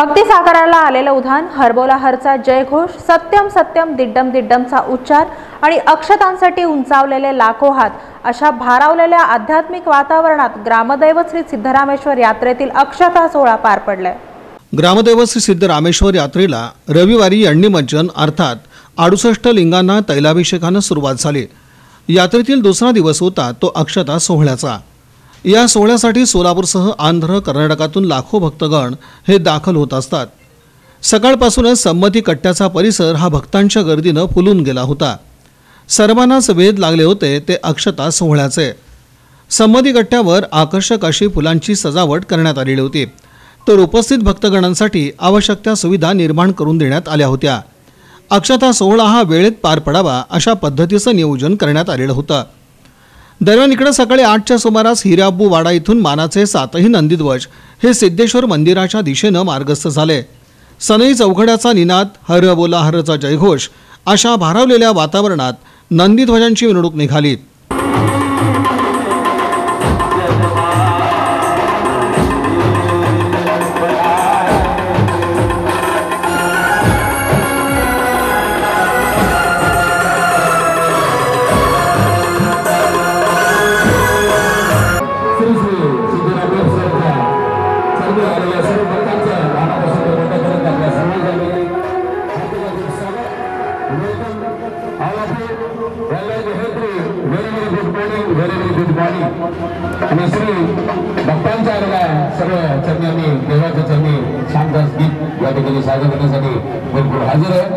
भक्ती सागराला आलेलं उधाण हरबोला हरचा जयघोष सत्यम सत्यम दिड्डम दिड्डमचा उच्चार आणि अक्षतांसाठी उंचावलेले लाखो हात अशा भारावलेल्या आध्यात्मिक वातावरणात ग्रामदैवत श्री सिद्धरामेश्वर यात्रेतील अक्षता सोहळा पार पडलाय. ग्रामदैवत श्री सिद्ध रामेश्वर यात्रेला रविवारी यण्णिमज्जन अर्थात अडुसष्ट लिंगांना तैलाभिषेकानं सुरुवात झाली. यात्रेतील दुसरा दिवस होता तो अक्षता सोहळ्याचा. या सोहळ्यासाठी सोलापूरसह आंध्र कर्नाटकातून लाखो भक्तगण हे दाखल होत असतात. सकाळपासूनच संमती कट्ट्याचा परिसर हा भक्तांच्या गर्दीनं फुलून गेला होता. सर्वांनाच वेध लागले होते ते अक्षता सोहळ्याचे. संमती कट्ट्यावर आकर्षक अशी फुलांची सजावट करण्यात आलेली होती. तर उपस्थित भक्तगणांसाठी आवश्यक त्या सुविधा निर्माण करून देण्यात आल्या होत्या. अक्षता सोहळा हा वेळेत पार पडावा अशा पद्धतीचं नियोजन करण्यात आलेलं होतं. दरम्यान इकडे सकाळी आठच्या सुमारास हिराबू वाडा इथून मानाचे सातही नंदीध्वज हे सिद्धेश्वर मंदिराच्या दिशेनं मार्गस्थ झाले. सनई चौघड्याचा निनाद हर बोला हरचा जयघोष अशा भारावलेल्या वातावरणात नंदीध्वजांची मिरवणूक निघाली सादर करण्यासाठी भरपूर हजर आहे.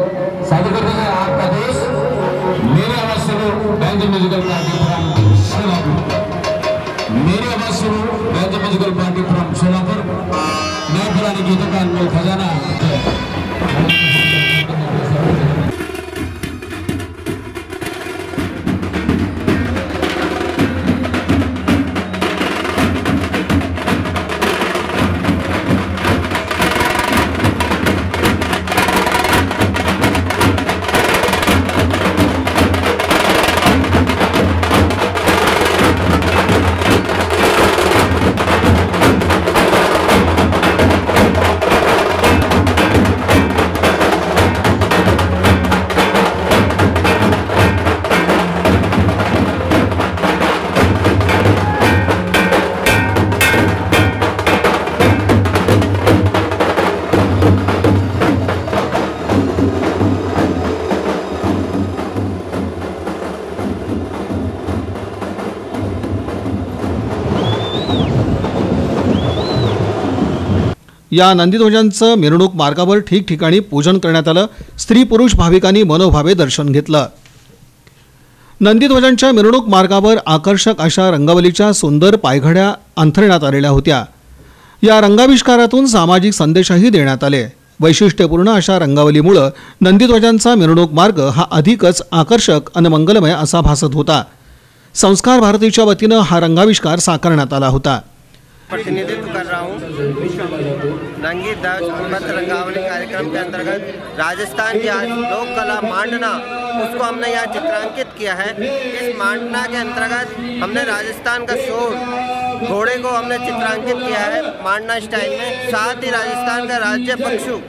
या नंदीध्वजांचं मिरवणूक मार्गावर ठिकठिकाणी पूजन करण्यात आलं. स्त्री पुरुष भाविकांनी मनोभावे दर्शन घेतलं. नंदीध्वजांच्या मिरवणूक मार्गावर आकर्षक अशा रंगवलीच्या सुंदर पायघड्या अंथरण्यात आलेल्या होत्या. या रंगाविष्कारातून सामाजिक संदेशही देण्यात आले. वैशिष्ट्यपूर्ण अशा रंगावलीमुळं नंदीध्वजांचा मिरवणूक मार्ग हा अधिकच आकर्षक आणि मंगलमय असा भासत होता. संस्कार भारतीच्या वतीनं हा रंगाविष्कार साकारण्यात आला होता. प्रतिनिधित्व कर रहा हूँ। नंगी दाज अमृत रंगावली कार्यक्रम के अंतर्गत राजस्थान की आज लोक कला मांडना, उसको हमने यहाँ चित्रांकित किया है। इस मांडना के अंतर्गत हमने राजस्थान का शोर, घोड़े को हमने चित्रांकित किया है मांडना स्टाइल में। साथ ही राजस्थान का राज्य पक्षु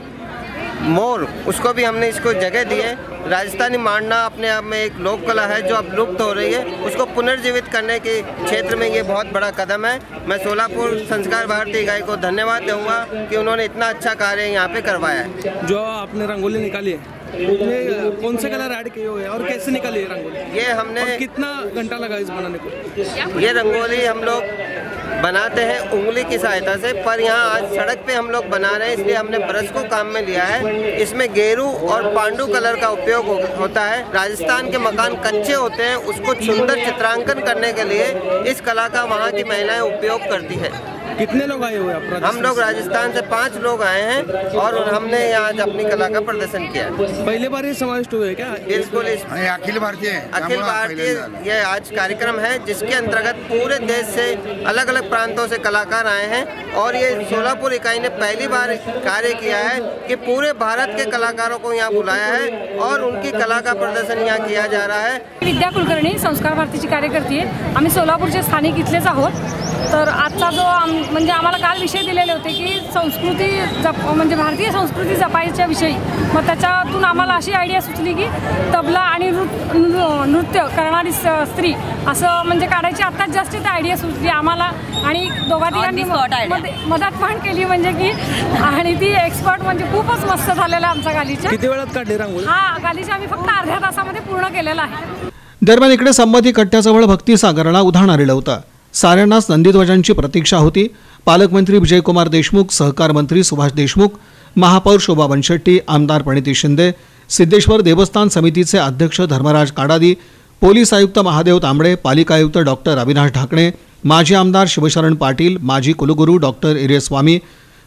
मोर, उसको भी हमने इसको जगह दी है। राजस्थानी मांडना अपने आप में एक लोक कला है जो अब लुप्त हो रही है। उसको पुनर्जीवित करने के क्षेत्र में ये बहुत बड़ा कदम है। मैं सोलापुर संस्कार भारती इकाई को धन्यवाद दूँगा कि उन्होंने इतना अच्छा कार्य यहाँ पे करवाया है। जो आपने रंगोली निकाली है कौन से कलर ऐड किए हुए हैं और कैसे निकाली है रंगोली? ये हमने और कितना घंटा लगा इस बनाने को? ये रंगोली हम लोग बनाते हैं उंगली की सहायता से पर यहाँ आज सड़क पे हम लोग बना रहे हैं इसलिए हमने ब्रश को काम में लिया है। इसमें गेरू और पांडु कलर का उपयोग हो, होता है। राजस्थान के मकान कच्चे होते हैं उसको सुंदर चित्रांकन करने के लिए इस कला का वहाँ की महिलाएँ उपयोग करती है। कितने लोग आए हुए हैं आप हम लोग राजस्थान से पाँच लोग आए हैं और हमने यहाँ आज अपनी कला का प्रदर्शन किया है। पहले बार ये समाविष्ट हुए हैं क्या बिल्कुल अखिल भारतीय अखिल भारतीय ये आज कार्यक्रम है जिसके अंतर्गत पूरे देश से अलग अलग प्रांतों से कलाकार आए हैं और ये सोलापुर इकाई ने पहली बार कार्य किया है कि पूरे भारत के कलाकारों को यहाँ बुलाया है और उनकी कला का प्रदर्शन यहाँ किया जा रहा है। विद्या कुलकर्णी संस्कार भारतीची कार्यकर्ती आहे आम्ही सोलापूरचे स्थानिक इथलेच आहोत. तर आजचा जो आम म्हणजे आम्हाला काल विषय दिलेले होते की संस्कृती जप म्हणजे भारतीय संस्कृती जपायच्या विषयी. मग त्याच्यातून आम्हाला अशी आयडिया सुचली की तबला आणि नृ- नृत्य करणारी स- स्त्री असं म्हणजे काढायची आत्ताच जास्त ती आयडिया सुचली आम्हाला. आणि दोघा तिघांनी मदत पण केली म्हणजे की आणि ती एक्सपर्ट म्हणजे खूपच मस्त झालेला आमचा गालीचा किती वेळात काढली रांगोळी? हा गालीचा आम्ही फक्त अर्ध्या तासामध्ये पूर्ण केलेला आहे. दरम्यान इकडे संमती कट्ट्याजवळ भक्तिसागराला उधाण आलेलं होतं. साऱ्यांनाच नंदीध्वजांची प्रतीक्षा होती. पालकमंत्री विजयकुमार देशमुख सहकार मंत्री सुभाष देशमुख महापौर शोभा बनशेट्टी आमदार प्रणिती शिंदे सिद्धेश्वर देवस्थान समितीचे अध्यक्ष धर्मराज काडादी पोलीस आयुक्त महादेव तांबडे पालिका आयुक्त डॉक्टर अविनाश ढाकणे माजी आमदार शिवशरण पाटील माजी कुलगुरू डॉक्टर इरेस्वामी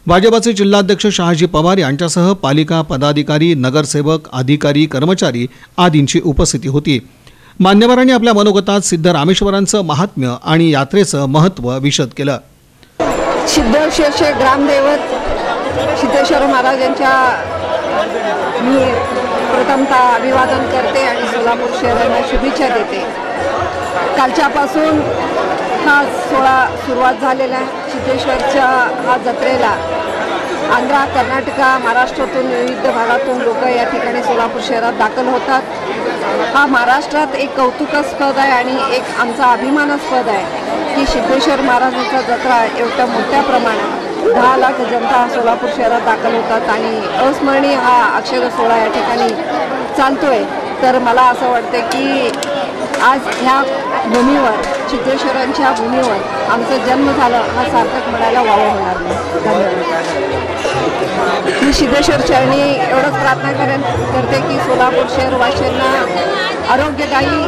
भाजपाचे जिल्हाध्यक्ष शहाजी पवार यांच्यासह पालिका पदाधिकारी नगरसेवक अधिकारी कर्मचारी आदींची उपस्थिती होती. मान्यवरांनी आपल्या मनोगतात सिद्ध रामेश्वरांचं महात्म्य आणि यात्रेचं महत्त्व विशद केलं. सिद्धेश्वरचे ग्रामदैवत सिद्धेश्वर महाराजांच्या मी प्रथमतः अभिवादन करते आणि सोलापूर शहराला शुभेच्छा देते. कालच्यापासून हा सोहळा सुरुवात झालेला आहे. सिद्धेश्वरच्या हा जत्रेला आंध्रा कर्नाटका महाराष्ट्रातून विविध भागातून लोक या ठिकाणी सोलापूर शहरात दाखल होतात. हा महाराष्ट्रात एक कौतुकास्पद आहे आणि एक आमचा अभिमानास्पद आहे की सिद्धेश्वर महाराजांचा जत्रा एवढ्या मोठ्या प्रमाणात दहा लाख जनता सोलापूर शहरात दाखल होतात आणि अस्मरणीय हा अक्षर सोहळा या ठिकाणी चालतोय. तर मला असं वाटतं की आज ह्या भूमीवर सिद्धेश्वरांच्या भूमीवर आमचा जन्म झालं हा सार्थक म्हणायला वाव होणार नाही. धन्यवाद. मी सिद्धेश्वर चरणी एवढंच प्रार्थना करेन करते की सोलापूर शहरवाश्यांना आरोग्यदायी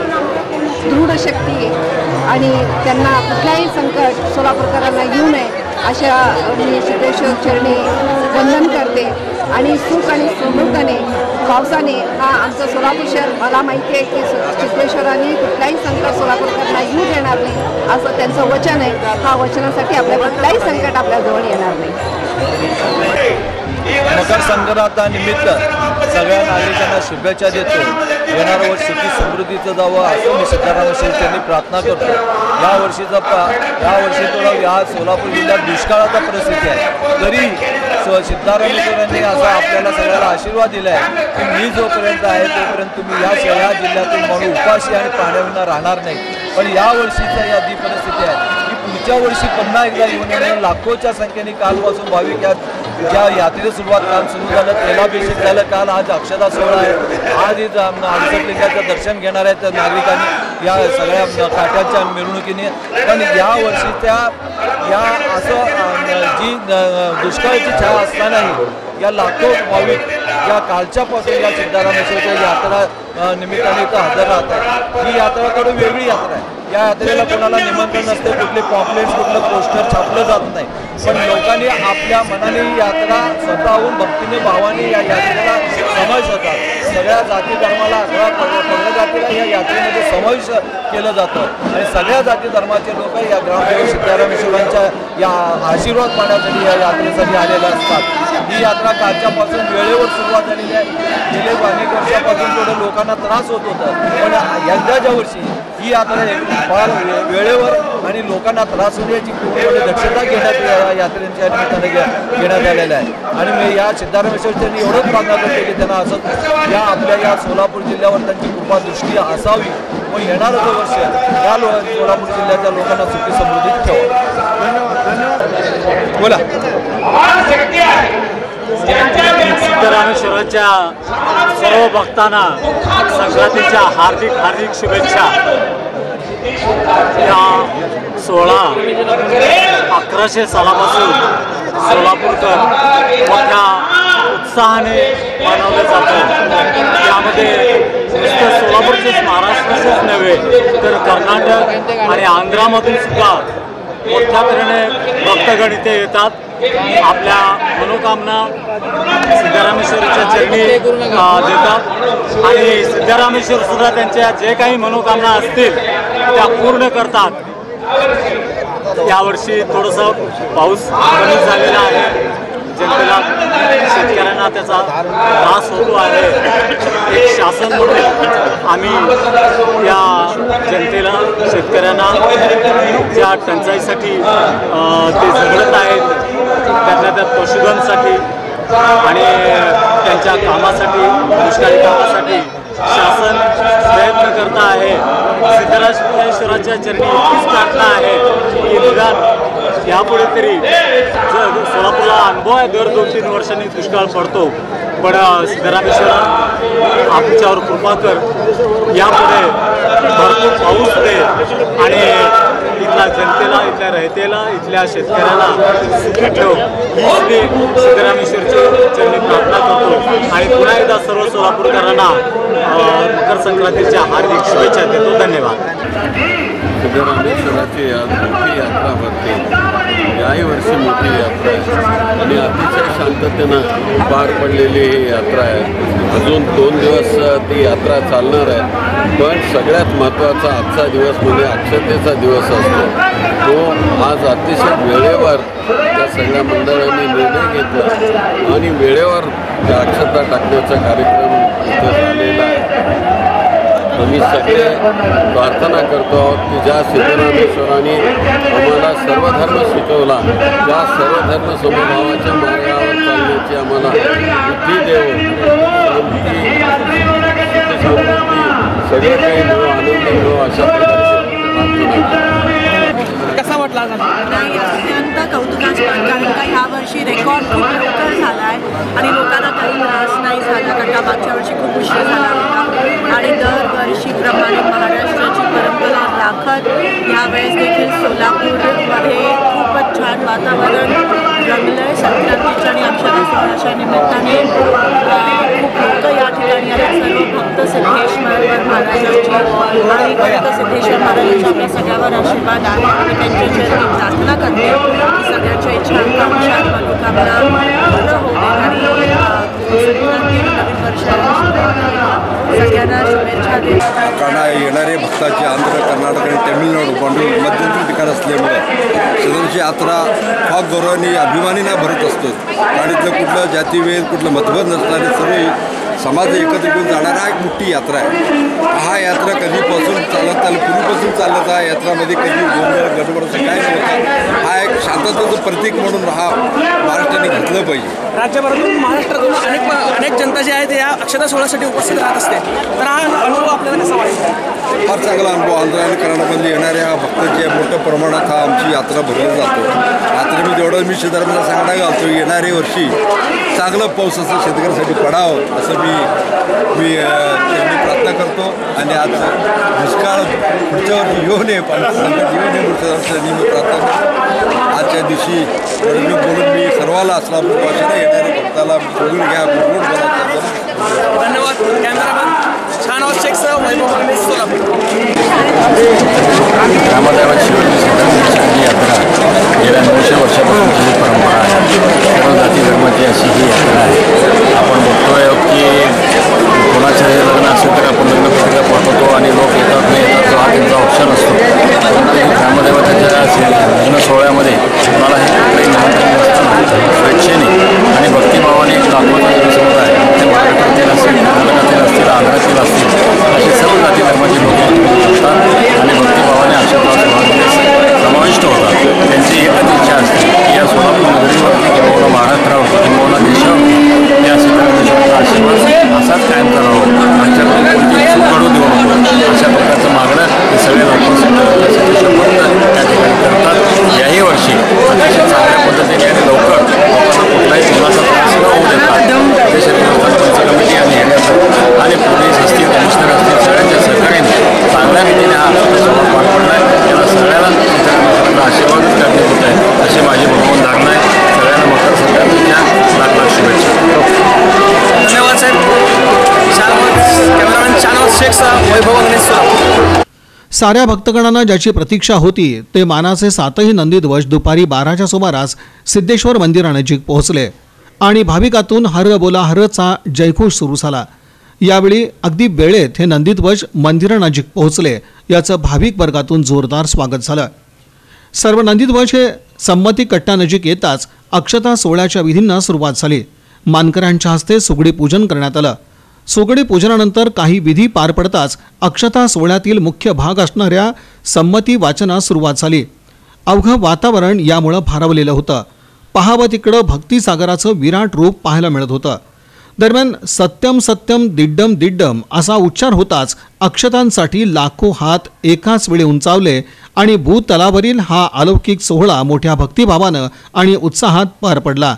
दृढ शक्ती आणि त्यांना कुठलाही संकट सोलापूरकरांना येऊ नये अशा मी सिद्धेश्वर चरणी वंदन करते आणि सुख आणि समृद्धने पावसाने हा आमचं सोलापूर शहर मला माहिती आहे की सिद्धेश्वरांनी कुठलाही संकट सोलापूरकरांना येऊ देणार नाही असं त्यांचं वचन आहे. हा वचनासाठी आपल्या कुठलाही संकट आपल्याजवळ येणार नाही. मकर संक्रांतानिमित्त सगळ्या नागरिकांना शुभेच्छा देतो. येणारं वर्ष सुखी समृद्धीचं जावं असं मी सिद्धारामेश्वर त्यांनी प्रार्थना करतो. या वर्षीचा पा या वर्षी थोडा या सोलापूर जिल्ह्यात दुष्काळाचा परिस्थिती आहे. तरी स सिद्धारामेश्वरांनी असा आपल्याला सगळ्याला आशीर्वाद दिला आहे की मी जोपर्यंत आहे तोपर्यंत तुम्ही या सगळ्या जिल्ह्यातून म्हणून उपाशी आणि पाण्याविना राहणार नाही. पण या वर्षीचा या जी परिस्थिती आहे. पुढच्या वर्षी पुन्हा एकदा येऊन लाखोच्या संख्येने कालपासून भाविक या ज्या यात्रेची सुरुवात काल सुरू झालं. तेलाभिषेक झालं. काल आज अक्षता सोहळा आहे. आज इथं दर्शन घेणार आहेत नागरिकांनी. या सगळ्या काट्याच्या मिरवणुकीने. पण या वर्षी त्या या असं जी दुष्काळाची छाया असतानाही या लाखो भाविक या कालच्यापासून या सिद्धारामेश्वरच्या यात्रा निमित्ताने इथं हजर राहतात. ही यात्रा थोडी वेगळी यात्रा आहे. या यात्रेला कोणाला निमंत्रण नसते कुठले पॉम्पलेट्स कुठलं पोस्टर छापलं जात नाही. पण लोकांनी आपल्या मनाने यात्रा स्वतःहून भक्तीने भावाने या यात्रेला समावेश होतात. सगळ्या जाती धर्माला अकरा जातीला या यात्रेमध्ये समावेश केलं जातं. आणि सगळ्या जाती धर्माचे लोक या ग्रामदेव सिद्धारामेश्वरांच्या या आशीर्वाद पाण्यासाठी या यात्रेसाठी आलेले असतात. ही यात्रा कालच्यापासून वेळेवर सुरुवात झालेली आहे. गेले अनेक वर्षापासून थोडं लोकांना त्रास होत होता. पण यंदाच्या वर्षी ही यात्रा एक फार वेळेवर आणि लोकांना त्रास होण्याची पूर्णपणे दक्षता घेण्यात या यात्रेच्या निमित्ताने घेण्यात आलेल्या आहे. आणि मी या सिद्धारामेश्वरच्यांनी एवढंच प्रार्थना करते की त्यांना असं या आपल्या या सोलापूर जिल्ह्यावर त्यांची कृपा दृष्टी असावी. व येणारं जो वर्ष या लो सोलापूर जिल्ह्याच्या लोकांना सुखी समृद्धीत ठेवा. बोला. सिद्धरामेश्वराच्या सर्व भक्तांना संक्रांतीच्या हार्दिक हार्दिक शुभेच्छा. या सोहळा अकराशे सालापासून सोलापूरकर मोठ्या उत्साहाने मनवले जातं त्यामध्ये नुसतं सोलापूरचेच महाराष्ट्राचेच नव्हे तर कर्नाटक आणि आंध्रामधून सुद्धा मोठ्या तऱ्हेने भक्तगण इथे येतात. आपल्या मनोकामना सिद्धरामेश्वरच्या चरणी देतात. आणि सिद्धरामेश्वर सुद्धा त्यांच्या जे काही मनोकामना असतील त्या पूर्ण करतात. यावर्षी थोडंसं पाऊस कमी झालेला आहे. जनतेला शेतकऱ्यांना त्याचा त्रास होतो आहे. एक शासन म्हणून आम्ही या जनतेला शेतकऱ्यांना ज्या टंचाईसाठी ते झगडत आहेत करण्यात त्यात पशुधनसाठी आणि त्यांच्या कामासाठी दुष्काळी कामासाठी शासन प्रयत्न करत आहे. सिद्धराजेश्वराच्या चरणी इतकीच प्रार्थना आहे की निदान यापुढे तरी जर सोलापूरला अनुभव आहे दर दोन तीन वर्षांनी दुष्काळ पडतो. पण अ, सिद्धरामेश्वर आमच्यावर कृपा कर. यापुढे भरपूर पाऊस दे आणि रयतेला इथल्या शेतकऱ्याला सुखी ठेव हीच मी सिद्धरामेश्वरची चरणी प्रार्थना करतो. आणि पुन्हा एकदा सर्व सोलापूरकरांना मकर संक्रांतीच्या हार्दिक शुभेच्छा देतो. धन्यवाद. सिद्धरामेश्वराची आज मोठी यात्रा भरते. याही वर्षी मोठी यात्रा आहे. आणि अतिशय शांततेनं पार पडलेली ही यात्रा आहे. अजून दोन दिवस ती यात्रा चालणार आहे. पण सगळ्यात महत्त्वाचा आजचा दिवस म्हणजे अक्षतेचा दिवस असतो. तो आज अतिशय वेळेवर त्या सगळ्या मंडळांनी निर्णय घेतला. आणि वेळेवर त्या अक्षता टाकण्याचा कार्यक्रम इथं आम्ही सगळे प्रार्थना करतो आहोत की ज्या सिद्धरामेश्वरांनी आम्हाला सर्वधर्म शिकवला त्या सर्वधर्म समभावाच्या मार्गावर चालण्याची आम्हाला बुद्धी देव. शांती समृद्धी काही मिळो आनंद मिळो अशा करतो नाही अत्यंत कौतुकास्पद कारण का ह्या वर्षी रेकॉर्ड खूप लवकर झाला आहे आणि लोकांना काही त्रास नाही झाला कारण का मागच्या वर्षी खूप उशीर झाला होता. आणि दरवर्षीप्रमाणे महाराष्ट्राची परंपरा राखत यावेळेस देखील सोलापूरमध्ये खूपच छान वातावरण रंगलं आहे संक्रांतीच्या आणि अक्षरा सोहळ्याच्या निमित्ताने अं, खूप लोक या ठिकाणी आहेत सर्व भक्त सिद्धेश्वर महाराजांची आणि भक्त सिद्धेश्वर महाराजांच्या आपल्या सगळ्यावर आशीर्वाद आहे आणि त्यांच्या चरणी प्रार्थना करते. सगळ्यांच्या इच्छा आकांक्षा मनोकामना पूर्ण होऊ आणि नवीन वर्षाला सगळ्यांना शुभेच्छा देत. कारण येणारे भक्ताचे आंध्र कर्नाटक आणि तामिळनाडू पांडू मध्यंतरी ठिकाण असल्यामुळे सदनची यात्रा फार गौरवाने अभिमानीनं भरत असतो. आणि इथलं कुठलं जातीभेद कुठलं मतभेद नसणारे सर्व समाज एकत्र घेऊन जाणारा हा एक मोठी यात्रा आहे. हा यात्रा कधीपासून चालत चालत पूर्वीपासून चालत हा यात्रामध्ये कधी गोंधळ गडबड असं काय नव्हतं. हा एक शांततेचं प्रतीक म्हणून हा महाराष्ट्राने घेतलं पाहिजे. राज्यभरातून महाराष्ट्रातून अनेक अनेक जनता जी आहे ते या अक्षता सोहळ्यासाठी उपस्थित राहत असते. तर हा अनुभव आपल्याला कसा वाटतो? फार चांगला अनुभव आंध्र आणि कर्नाटकमध्ये येणाऱ्या भक्तांच्या मोठ्या प्रमाणात हा आमची यात्रा भरली जातो. यात्रेमध्ये एवढं मी शेतकऱ्यांना सांगणं घालतो येणाऱ्या वर्षी चांगलं पाऊस असं शेतकऱ्यांसाठी पडावं असं मी मी प्रार्थना करतो. आणि आज दुष्काळ पुढच्या वर्षी येऊ नये पाणी संकट येऊ नये पुढच्या वर्षी मी प्रार्थना करतो. आजच्या दिवशी मी बोलून मी सर्वाला असला भाषेला येणाऱ्या भक्ताला बोलून घ्या बोलून बोला धन्यवाद कॅमेरामॅन. छान शेखसह वैभव सोलापूर. साऱ्या भक्तगणांना ज्याची प्रतीक्षा होती ते मानाचे सातही नंदीध्वज दुपारी बाराच्या सुमारास सिद्धेश्वर मंदिरानजीक पोहोचले. आणि भाविकातून हर बोला हरचा जयघोष सुरू झाला. यावेळी अगदी वेळेत हे नंदीध्वज मंदिरानजीक पोहोचले याचं भाविक वर्गातून जोरदार स्वागत झालं. सर्व नंदीध्वज हे संमती कट्टानजीक येताच अक्षता सोहळ्याच्या विधींना सुरुवात झाली. मानकऱ्यांच्या हस्ते सुगडी पूजन करण्यात आलं. सोगडी पूजनानंतर काही विधी पार पडताच अक्षता सोहळ्यातील मुख्य भाग असणाऱ्या संमती वाचनास सुरुवात झाली. अवघं वातावरण यामुळं भारावलेलं होतं. पहावं तिकडं भक्तिसागराचं विराट रूप पाहायला मिळत होतं. दरम्यान सत्यम सत्यम दिड्डम दिड्डम असा उच्चार होताच अक्षतांसाठी लाखो हात एकाच वेळी उंचावले आणि भूतलावरील हा अलौकिक सोहळा मोठ्या भक्तिभावानं आणि उत्साहात पार पडला.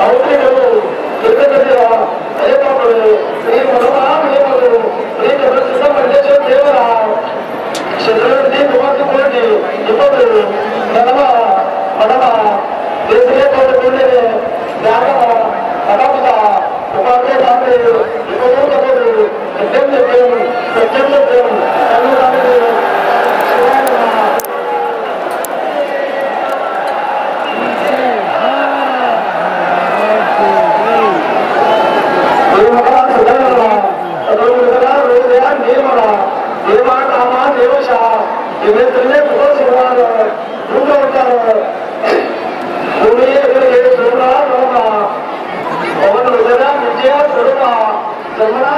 A outra ganhou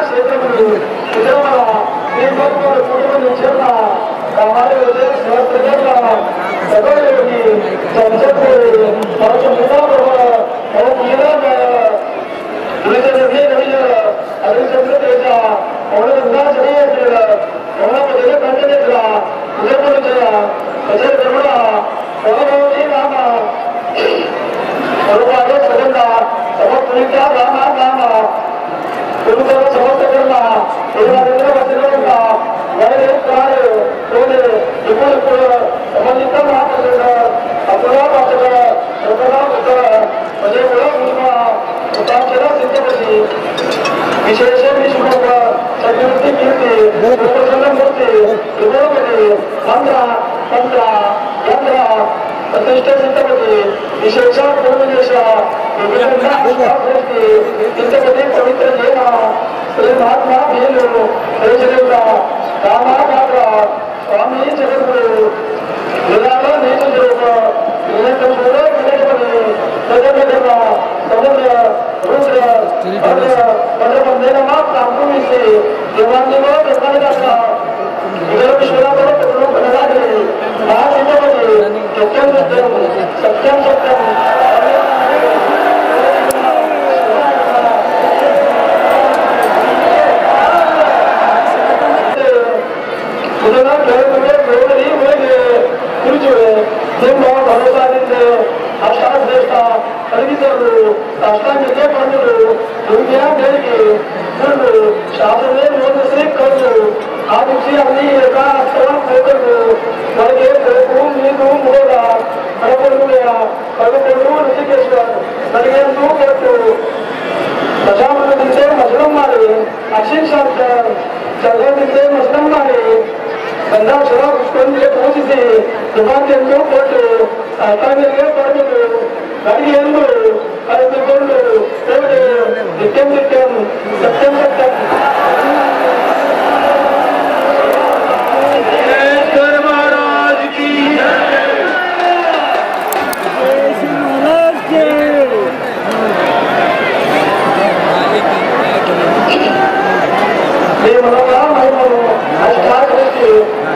ಕ್ಷೇತ್ರವನ್ನು ವಿಜಯವಾಡ ಈ ಭಕ್ತರ ಕುಟುಂಬದ ಕ್ಷೇತ್ರ ಮಾನವ ಸಹಸ್ರಗೇಂದ್ರ ಸಭೆಯಲ್ಲಿ ಸಂಸತ್ತಿನಲ್ಲಿ ಮತ್ತು ಮುಂದಾದ ಅವರು ಇರಾದ ಉಳಿದಂತೆ ನವೀನ ಹರಿಶ್ಚಂದ್ರ ದೇಶ ಅವರ ವಿಧಾನಸಭೆಯ ಅವರ ಮೊದಲೇ ಕಂಡನಿಲ್ಲ ವಿಜಯಪುರ ಜಯ ಅಜಯ ಗರುಡ ಪ್ರಭಾವತಿ ರಾಮ ಸರ್ವಾದ ಸದನ ಸಮರ್ಪಣಿತ ರಾಮ యువకుల సమస్య కింద ఇరవై రెండు వచ్చిన కింద వైద్యం కాదు కొన్ని ఇప్పుడు ఇప్పుడు సంబంధిత మాట్లాడుతున్న అప్పుడా పచ్చగా ఎప్పుడా పుట్టగా అదే కూడా ఉన్న ఉపాధ్యాయ సిద్ధపడి విశేష విషయంలో చక్రవర్తి కీర్తి మూర్తి ఇవ్వబడి మంత్ర మంత్ర प्रतिष्ठा चिंतामती विशेषा पूर्णदेशा चिंतामती पवित्र जैन श्री महात्मा भीलो श्री श्रीता रामा गाबरा स्वामी जगद्गुरु निराला नीच देव निरंतर सूर्य गणेशपति सदन सदन रुद्र भद्र भद्र बंदे नमः प्राप्त विषय देवांगिमा देवांगिमा सत्याम सत्याम ಜವಾಬ್ ಇಷ್ಟೊಂದಿಗೆ ಪೂಜಿಸಿ ಸುಭಾಷನ್ನು ಕೊಟ್ಟು ತಮಗೆ ಪಡೆದು ಅಡಿಗೆಯನ್ನು ಕರೆದುಕೊಂಡು ಹೋಗಿ December ten September ten Thank you.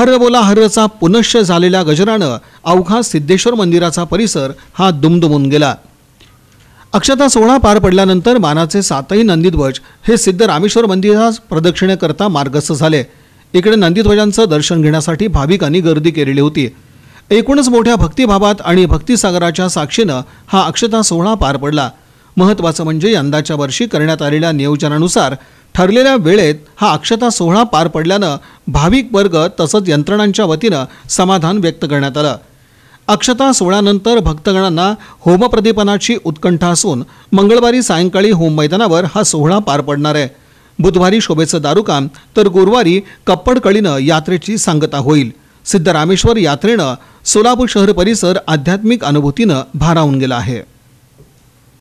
हर बोला हर्रचा पुनश्च झालेल्या गजरानं अवघा सिद्धेश्वर मंदिराचा परिसर हा दुमदुमून गेला. अक्षता सोहळा पार पडल्यानंतर मानाचे सातही नंदीध्वज हे सिद्ध रामेश्वर मंदिरास प्रदक्षिणेकरता मार्गस्थ झाले. इकडे नंदीध्वजांचं दर्शन घेण्यासाठी भाविकांनी गर्दी केलेली होती. एकूणच मोठ्या भक्तिभावात आणि भक्तिसागराच्या साक्षीनं हा अक्षता सोहळा पार पडला. महत्त्वाचं म्हणजे यंदाच्या वर्षी करण्यात आलेल्या नियोजनानुसार ठरलेल्या वेळेत हा अक्षता सोहळा पार पडल्यानं भाविक वर्ग तसंच यंत्रणांच्या वतीनं समाधान व्यक्त करण्यात आलं. अक्षता सोहळ्यानंतर भक्तगणांना होमप्रदीपनाची उत्कंठा असून मंगळवारी सायंकाळी होम मैदानावर हा सोहळा पार पडणार आहे. बुधवारी शोभेचं दारुकाम तर गुरुवारी कप्पडकळीनं यात्रेची सांगता होईल. सिद्धरामेश्वर यात्रेनं सोलापूर शहर परिसर आध्यात्मिक अनुभूतीनं भारावून गेला आहे.